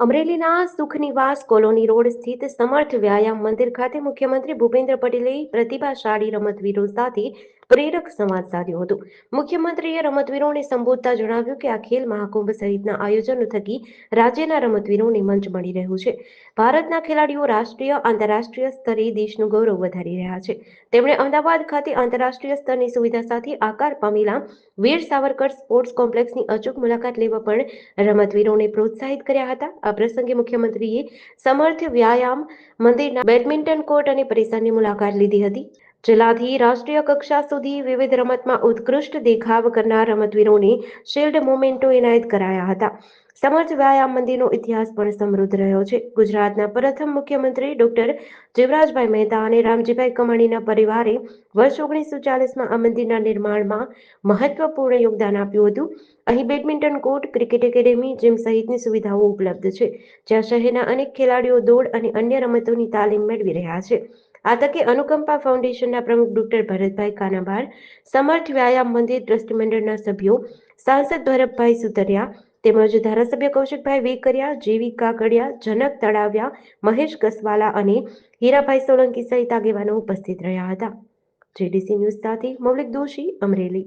અમરેલીના સુખનિવાસ colony road સ્થિત સમર્થ વ્યાયામ મંદિર ખાતે મુખ્યમંત્રી ભૂપેન્દ્ર પટેલે પ્રતિભાશાળી રમતવીરો સાથે પ્રેરક સંવાદ સાધ્યો હતો. મુખ્યમંત્રીએ રમતવીરોને સંબોધતા જણાવ્યું કે આ ખેલ મહાકુંભ સહિતના આયોજનો થકી રાજ્યના રમતવીરોને મંચ મળી રહ્યું છે. ભારતના ખેલાડીઓ રાષ્ટ્રીય, આંતરરાષ્ટ્રીય સ્તરે દેશનું ગૌરવ વધારી રહ્યા છે. તેમણે અમદાવાદ ખાતે આંતરરાષ્ટ્રીય સ્તરની સુવિધા સાથે આકાર પામેલા વીર સાવરકર સ્પોર્ટ્સ કોમ્પ્લેક્સની અચૂક મુલાકાત લેવા પણ રમતવીરોને પ્રોત્સાહિત કર્યા હતા. આ પ્રસંગે મુખ્યમંત્રીએ સમર્થ વ્યાયામ મંદિરના બેડમિન્ટન કોર્ટ અને પરિસરની મુલાકાત લીધી હતી. જિલ્લાથી રાષ્ટ્રીય કક્ષા સુધી વિવિધ રમતમાં ઉત્કૃષ્ટ દેખાવ કરનાર રમતવીરોને શિલ્ડ મોમેન્ટો એનાયત કરાયા હતા. સમર્થ વ્યાયામ મંદિરનો ઇતિહાસ પણ સમૃદ્ધ રહ્યો છે. ગુજરાતના પ્રથમ મુખ્યમંત્રી ડોક્ટર જીવરાજભાઈ મહેતા અને રામજીભાઈ કમાણીના પરિવારે વર્ષ ઓગણીસો ચાલીસમાં આ મંદિરના નિર્માણમાં મહત્વપૂર્ણ યોગદાન આપ્યું હતું. અહીં badminton court, cricket academy gym સહિતની સુવિધાઓ ઉપલબ્ધ છે, જ્યાં શહેરના અનેક ખેલાડીઓ દોડ અને અન્ય રમતોની તાલીમ મેળવી રહ્યા છે. આ તકે અનુકંપા ફાઉન્ડેશનના પ્રમુખ ડોક્ટર ભરતભાઈ કાનાબાર, સમર્થ વ્યાયામ મંદિર ટ્રસ્ટ મંડળના સભ્યો, સાંસદ ભરતભાઈ સુતરિયા તેમજ ધારાસભ્ય કૌશિકભાઈ વેકરિયા, જેવી કાકડિયા જનક તળાવ્યા, મહેશ કસવાલા અને હીરાભાઈ સોલંકી સહિત આગેવાનો ઉપસ્થિત રહ્યા હતા. જેડીસી ન્યૂઝ સાથે મૌલિક દોશી અમરેલી.